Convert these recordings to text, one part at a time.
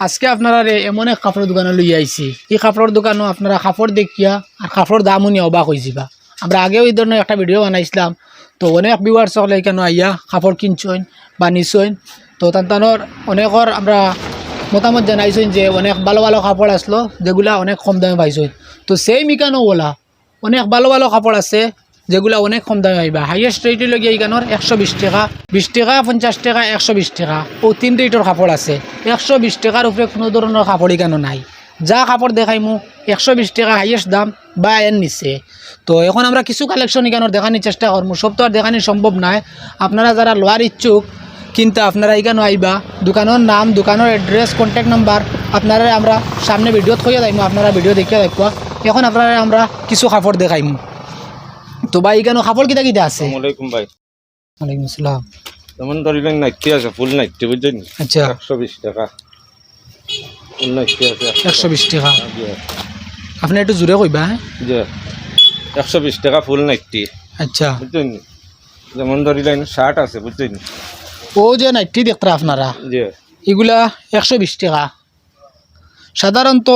আজকে আপনারা এমন এক কাপড়ের দোকানে লই আইছি। এই কাপড়ের দোকানও আপনারা কাপড় দেখিয়া আর কাপড়ের দামও নিয়ে অবাক হয়েছিবা আমরা আগেও এই ধরনের একটা ভিডিও বানাইছিলাম, তো অনেক ভিউয়ার সকলে এখানে আইয়া কাপড় কিনছেন বা নিছেন তো তান্তানোর অনেকর আমরা মতামত জানাইছেন যে অনেক ভালো ভালো কাপড় আসলো, যেগুলা অনেক কম দামে পাইছেন তো সেই মিকানো বলা, অনেক ভালো ভালো কাপড় আছে যেগুলা অনেক কম দামে পাইবা। হাইয়েস্ট রেটে লগিয়ে এইখানোর একশো বিশ টাকা। বিশ টাকা, পঞ্চাশ টাকা, একশো বিশ টাকা। ও তিন রেটের কাপড় আছে। একশো বিশ টাকার উপরে কোনো ধরনের কাপড় এখানে নাই। যা কাপড় দেখাই মু, একশো বিশ টাকা হাইয়েস্ট দাম বা এর নিচে। তো এখন আমরা কিছু কালেকশন এখানে দেখানোর চেষ্টা করব সব তো আর দেখানি সম্ভব নয় আপনারা যারা লোয়ার ইচ্ছুক, কিন্তু আপনারা এখানে আইবা। দোকানের নাম দোকানের অ্যাড্রেস কন্ট্যাক্ট নাম্বার আপনারা আমরা সামনে ভিডিওত কইয়া যাইমু। আপনারা ভিডিও দেখিয়া দেখবা এখন আপনারা আমরা কিছু কাপড় দেখাইমু। তো ভাই এখানে কাপড় কিতা কিতা আছে? আসসালামাইকুম ভাই। ওয়ালাইকুম আসসালাম যেমন ধরিলেন নাইটি আছে ফুল নাইটি বুঝছেন? আচ্ছা। একশো বিশ টাকা। ফুল নাইটি আছে একশো বিশ টাকা। আপনি একটু জোরে কইবা হ্যাঁ? জি। একশো বিশ টাকা ফুল নাইটি। আচ্ছা। বুঝছেন? যেমন ধরিলেন শার্ট আছে বুঝছেন? ও যে নাইটি দেখতে আপনারা? জি। এগুলা একশো বিশ টাকা। সাধারণত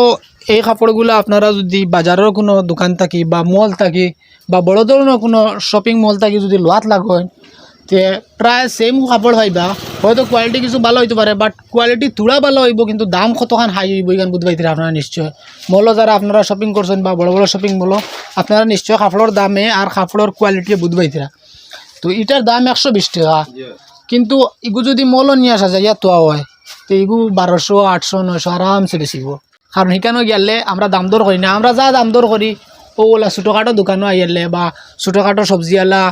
এই কাপড়গুলো আপনারা যদি বাজারের কোনো দোকান থাকি বা মল থাকি বা বড় ধরনের কোনো শপিং মল থাকি যদি লোয়াত লাগেন তে প্রায় সেম কাপড় পাইবা হয়তো কোয়ালিটি কিছু ভালো হইতে পারে বাট কোয়ালিটি তুলা ভালো হইব কিন্তু দাম কতখান হাই হইব এখান বুধবাইতে আপনারা নিশ্চয়? মলও যারা আপনারা শপিং করছেন বা বড় বড় শপিং মলও আপনারা নিশ্চয় কাপড়ের দামে আর কাপড়ের কোয়ালিটি বুধবাইতে তো এটার দাম একশো বিশ টাকা। কিন্তু ইগু যদি মলও নিয়ে আসা যায় ইয়াত হয় তো ইগু বারোশো আটশো নয়শো আরামসে বেচিব। কারণ সেখানেও গেলে আমরা দাম দর করি না। আমরা যা দাম দর করি ওলা ছোটোখাটো দোকানও আইয়ালে বা ছোটোখাটো সবজিওয়ালা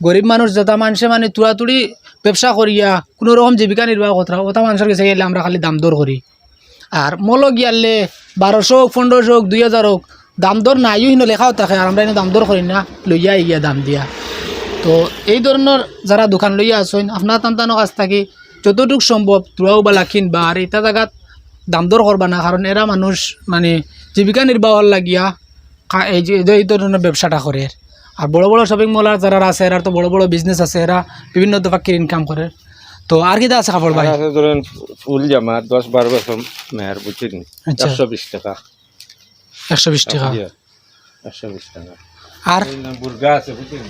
গরিব মানুষ যথা মানুষে মানে তুড়াতুড়ি ব্যবসা করিয়া কোনো রকম জীবিকা নির্বাহ কথা ওটা মানুষের কাছে গেলে আমরা খালি দাম দর করি। আর মলও গিয়ালে বারোশো হোক পনেরোশো হোক দুই হাজার হোক দাম দর নাইও হিনো লেখাও থাকে আর আমরা এনে দাম দর করি না, লইয়া ইয়া দাম দিয়া। তো এই ধরনের যারা দোকান লইয়া আছেন আপনার তান্তানো কাছ থাকি যতটুকু সম্ভব তুলাও বা লাখিন বা আর এটা জায়গাত দাম দর করবা না কারণ এরা মানুষ মানে জীবিকা নির্বাহর লাগিয়া এই যে এই ধরনের ব্যবসাটা করে। আর বড় বড় শপিং মল আর যারা আছে এরা তো বড় বড় বিজনেস আছে এরা বিভিন্ন দফাকির ইনকাম করে। তো আর কিটা আছে কাপড় ভাই? আছে ধরেন ফুল জামা দশ বারো বছর মেয়ের বুঝছেন? আচ্ছা। একশো বিশ টাকা। একশো বিশ টাকা। জি, একশো বিশ টাকা। আর? বুর্গা আছে বুঝছেন?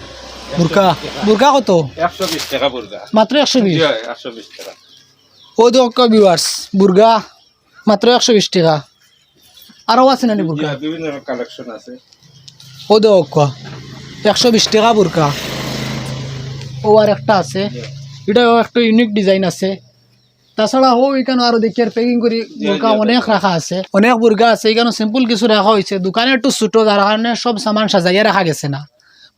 বুরকা। বুরকা কত? একশো বিশ টাকা বুর্গা মাত্র একশো বিশ? জি, একশো বিশ টাকা। ও তো ভিউয়ার্স বুরগা মাত্র একশো বিশ টাকা। আরও আছে নানি জি, বুরকা? বিভিন্ন কালেকশন আছে। ও দেখ একশো বিশ টাকা বুরকা। ও আর একটা আছে। এটাও একটা ইউনিক ডিজাইন আছে। তাছাড়া ও এখানে আরও দেখি আর প্যাকিং করি বুরকা অনেক রাখা আছে। অনেক বুরকা আছে। এখানে সিম্পল কিছু রাখা হয়েছে। দোকানে একটু ছোটো যার কারণে সব সামান সাজাইয়া রাখা গেছে না।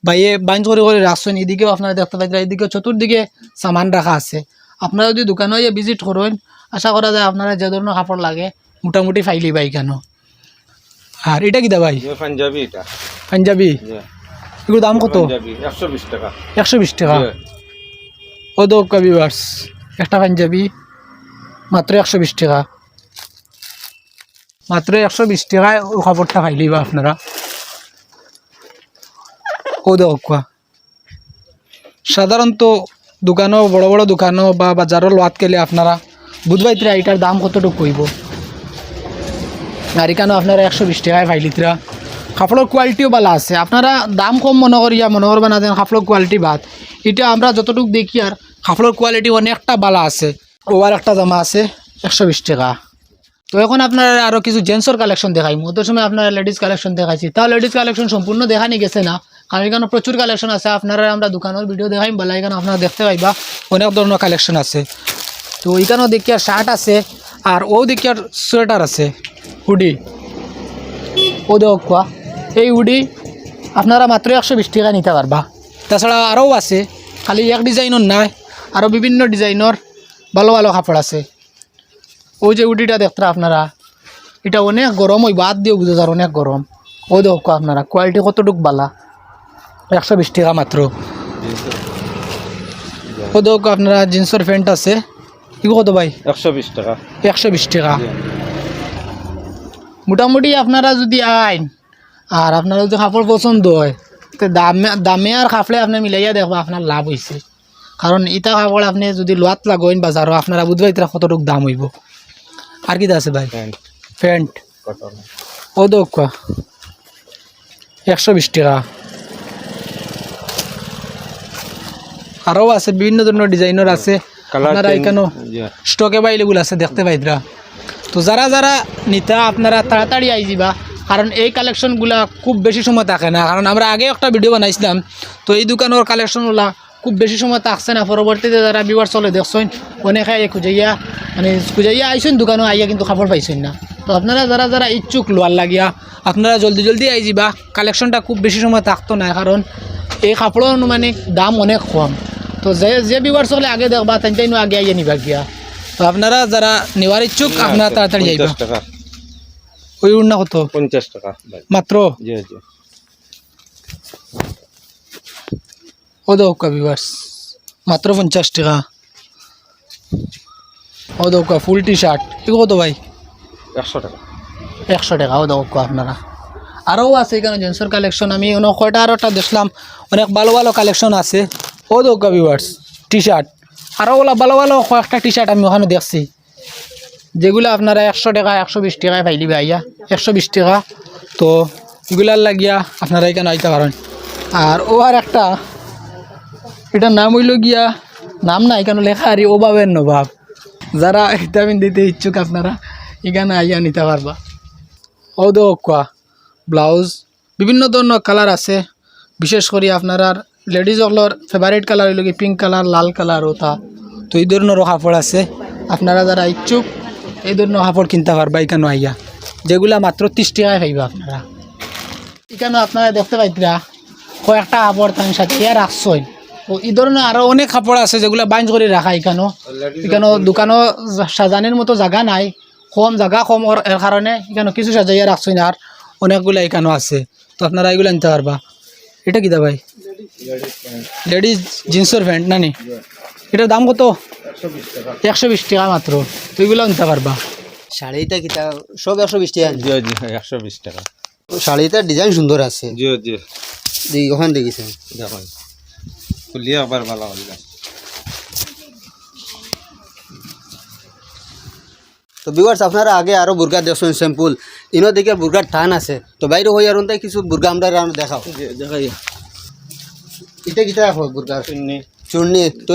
বাইয়ে বাইন করে করে রাখছেন। এদিকেও আপনারা দেখতে পাচ্ছেন এদিকে চতুর্দিকে সামান রাখা আছে। আপনারা যদি দোকানে ভিজিট করেন আশা করা যায় আপনারা যে ধরনের কাপড় লাগে মোটামুটি ফাইলি পাই কেন। আর এটা কিতা ভাই? পাঞ্জাবি এটা। পাঞ্জাবি? এগুলোর দাম কত? একশো বিশ টাকা। একশো বিশ টাকা? জি, ও দো কবিবার্স একটা পাঞ্জাবি মাত্র একশো বিশ টাকা। মাত্র একশো বিশ টাকায় ও কাপড়টা পাইলেই বা আপনারা। ও দো কোয়া। সাধারণত দোকানও বড় বড় দোকানও বা বাজারও লোয়াত গেলে আপনারা বুধবাইতরা এটার দাম কতটুকু কইব? আর এখানেও আপনারা একশো বিশ টাকায় পাইলিতরা কাপড়ের কোয়ালিটিও ভালো আছে। আপনারা দাম কম মনে করিয়া মনে করবে না দেন কাপড়ের কোয়ালিটি বাদ। এটা আমরা যতটুকু দেখি আর কাপড়ের কোয়ালিটি অনেকটা ভালো আছে। ওয়ার একটা জামা আছে, একশো বিশ টাকা। তো এখন আপনারা আরও কিছু জেন্টসের কালেকশন দেখাই। মধ্যে সময় আপনারা লেডিস কালেকশন দেখাইছি। তাও লেডিস কালেকশন সম্পূর্ণ দেখানি গেছে না। কারণ এখানে প্রচুর কালেকশন আছে। আপনারা আমরা দোকানের ভিডিও দেখাই বলা এখানে আপনারা দেখতে পাইবা। অনেক ধরনের কালেকশন আছে। তো এখানেও দেখি আর শার্ট আছে। আর ও দেখি আর সোয়েটার আছে, হুডি। ও দেখ এই হুডি আপনারা মাত্র একশো বিশ টাকা নিতে পারবা। তাছাড়া আরও আছে, খালি এক ডিজাইনের নাই, আরও বিভিন্ন ডিজাইনের ভালো ভালো কাপড় আছে। ওই যে উডিটা দেখতে আপনারা, এটা অনেক গরম, ওই বাদ দিয়ে বুঝে যার অনেক গরম। ও দেখো আপনারা কোয়ালিটি কতটুক বালা? একশো বিশ টাকা মাত্র। ও দেখো আপনারা, জিন্সের প্যান্ট আছে এগুলো কত ভাই? একশো বিশ টাকা। একশো বিশ টাকা। মোটামুটি আপনারা যদি আইন আর আপনারা যদি কাপড় পছন্দ হয় তো দামে দামে আর কাপড়ে আপনি মিলাইয়া দেখবা আপনার লাভ হয়েছে কারণ ইটা কাপড় আপনি যদি লোয়াত লাগেন বাজারও আপনারা বুধবাই তারা কতটুকু দাম হইব। আর কি আছে ভাই? প্যান্ট ও দোকা একশো বিশ টাকা। আরও আছে বিভিন্ন ধরনের ডিজাইনের আছে। আপনারা এখানেও স্টকে বাইলেগুলো আছে দেখতে পাইতরা। তো যারা যারা নিতা আপনারা তাড়াতাড়ি আই যাবা কারণ এই কালেকশনগুলা খুব বেশি সময় থাকে না। কারণ আমরা আগে একটা ভিডিও বানাইছিলাম তো এই দোকানের কালেকশনগুলা খুব বেশি সময় থাকছে না। পরবর্তীতে যারা বিবার চলে দেখছেন অনেকে খুঁজাইয়া মানে খুঁজাইয়া আইসেন দোকানে আইয়া কিন্তু কাপড় পাইছেন না। তো আপনারা যারা যারা ইচ্ছুক লোয়ার লাগিয়া আপনারা জলদি জলদি আই যাবা কালেকশনটা খুব বেশি সময় থাকতো না কারণ এই কাপড়ের আনুমানিক দাম অনেক কম। তো যে যে বিবার চলে আগে দেখবা তাই তাইনো আগে আইয়া নিবা গিয়া তো আপনারা যারা নেওয়ার ইচ্ছুক আপনারা তাড়াতাড়ি যাইবা পঞ্চাশ টাকা ওই উড়না কত পঞ্চাশ টাকা ভাই মাত্র জি জি ও দৌকা বিভার্স মাত্র পঞ্চাশ টাকা ও দৌকা ফুল টি শার্ট এগুলো কত ভাই একশো টাকা একশো টাকা ও দৌকা আপনারা আরও আছে এখানে জেন্সের কালেকশন আমি অনেক কয়টা আরও একটা দেখলাম অনেক ভালো ভালো কালেকশন আছে ও দৌকা বিভার্স টি শার্ট আরও ওলা ভালো ভালো কয়েকটা টি শার্ট আমি ওখানে দেখছি। যেগুলো আপনারা একশো টাকা, একশো বিশ টাকায় পাইলি ভাইয়া। একশো বিশ টাকা। তো এগুলার লাগিয়া আপনারা এখানে আইতে পারেন। আর ও আর একটা, এটার নাম হইল গিয়া, নাম না, এখানে লেখা আর ওভাবের নভাব যারা ভিটামিন দিতে ইচ্ছুক আপনারা, এখানে আইয়া নিতে পারবা। ও দো কোয়া, ব্লাউজ, বিভিন্ন ধরনের কালার আছে। বিশেষ করে আপনার লেডিজ হলর ফেভারিট কালার হইল কি পিঙ্ক কালার লাল কালার ওটা তো এই ধরনেরও কাপড় আছে। আপনারা যারা ইচ্ছুক, এই ধরনের কাপড় কিনতে পারবা এখানে আইয়া। যেগুলা মাত্র ত্রিশ টাকায় পাইবা আপনারা। এখানে আপনারা দেখতে পাইতরা, কয়েকটা কাপড় তার সাথে রাখছই তো এই ধরনের আরও অনেক কাপড় আছে যেগুলো বাইঞ্জ করে রাখা এখানেও এখানে দোকানও সাজানোর মতো জায়গা নাই, কম জায়গা কম এর কারণে এখানে কিছু সাজাইয়া রাখছই না আর অনেকগুলো এখানেও আছে। তো আপনারা এগুলো নিতে পারবা। এটা কিতা ভাই? লেডিস জিন্সের প্যান্ট নানি? এটার দাম কত? একশো বিশ টাকা মাত্র। তুই এগুলো নিতে পারবা। শাড়িটা কিতা সব একশো বিশ টাকা? জি জি একশো বিশ টাকা। শাড়িটার ডিজাইন সুন্দর আছে। জি জি। দেখি ওখানে দেখিছেন দেখুন। খুলিয়ে আবার ভালো হবে। তো বিভার্স আপনারা আগে আরও বুর্গা দেখছেন স্যাম্পুল ইনো দিকে বুর্গার টান আছে। তো বাইরে হই আর তাই কিছু বুর্গা আমরা দেখাও। দেখাই এটা কিতা রাখো বুর্গার শুননি চূর্ণি তো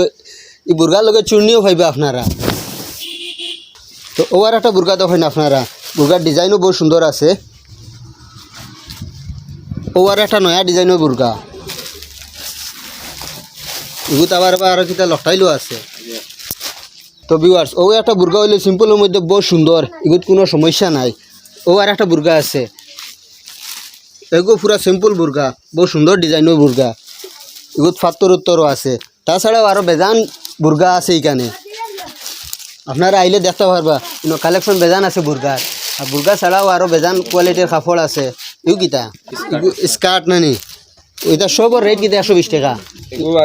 এই বুর্গার লগে চূর্ণিও পাইবে আপনারা। তো ও আর একটা বুর্গা দেখেন আপনারা। বুর্গার ডিজাইনও বহু সুন্দর আছে। ও আর একটা নয়া ডিজাইনের বুর্গা। এগুলো আবার আবার আরও কিতা লটাইলো আছে। তো ভিউয়ার্স ও একটা বুর্গা হইলে সিম্পলের মধ্যে বহু সুন্দর। এগুলো কোনো সমস্যা নাই। ও আর একটা বুর্গা আছে। এগো পুরা সিম্পল বুর্গা। বহু সুন্দর ডিজাইনের বুর্গা। এগুলো ফাত্তর উত্তরও আছে। তাছাড়াও আরও বেজান বুর্গা আছে এখানে আপনারা আইলে দেখতে পারবা কালেকশন বেজান আছে বুর্গার আর বুর্গা ছাড়াও আরও বেজান কোয়ালিটির কাপড় আছে। ইউ কিতা? স্কার্ট নানি। ওইটা সবর রেট কিতা? একশো বিশ টাকা।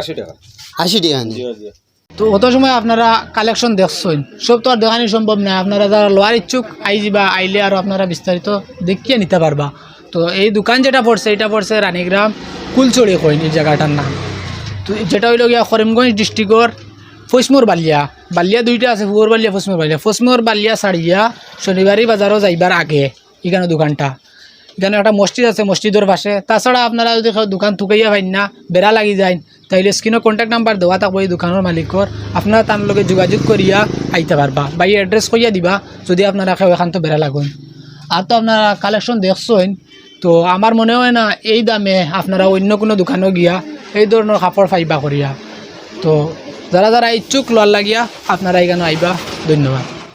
আশি টাকা। আশি টাকা তো অত সময় আপনারা কালেকশন দেখছেন। সব তো আর দেখানি সম্ভব না। আপনারা যারা লোয়ার ইচ্ছুক আই যাবা আইলে আর আপনারা বিস্তারিত দেখিয়ে নিতে পারবা। তো এই দোকান যেটা পড়ছে এটা পড়ছে রানীগ্রাম কুলচড়ি কইন এই জায়গাটার নাম। তো যেটা হইল গিয়া করিমগঞ্জ ডিস্ট্রিক্টর ফৈসমোর বালিয়া। বালিয়া দুইটা আছে ফুয়ার বালিয়া ফসমোর বালিয়া। ফসমোর বালিয়া সারিয়া শনিবারই বাজারও যাইবার আগে এখানে দোকানটা। এখানে একটা মসজিদ আছে মসজিদের পাশে। তাছাড়া আপনারা যদি দোকান থুকাইয়া পাইন না বেড়া লাগি যায় তাইলে স্ক্রিনের কন্ট্যাক্ট নাম্বার দেওয়া থাকব এই দোকানের মালিকর আপনারা তার লগে যোগাযোগ করিয়া আইতে পারবা বা এই অ্যাড্রেস দিবা, যদি আপনারা কেউ এখান তো বেড়া লাগুন। আর তো আপনারা কালেকশন দেখছেন তো আমার মনে হয় না এই দামে আপনারা অন্য কোনো দোকানও গিয়া এই ধরনের কাপড় পাইবা করিয়া। তো যারা যারা ইচ্ছুক লওয়ার লাগিয়া আপনারা এখানে আইবা। ধন্যবাদ।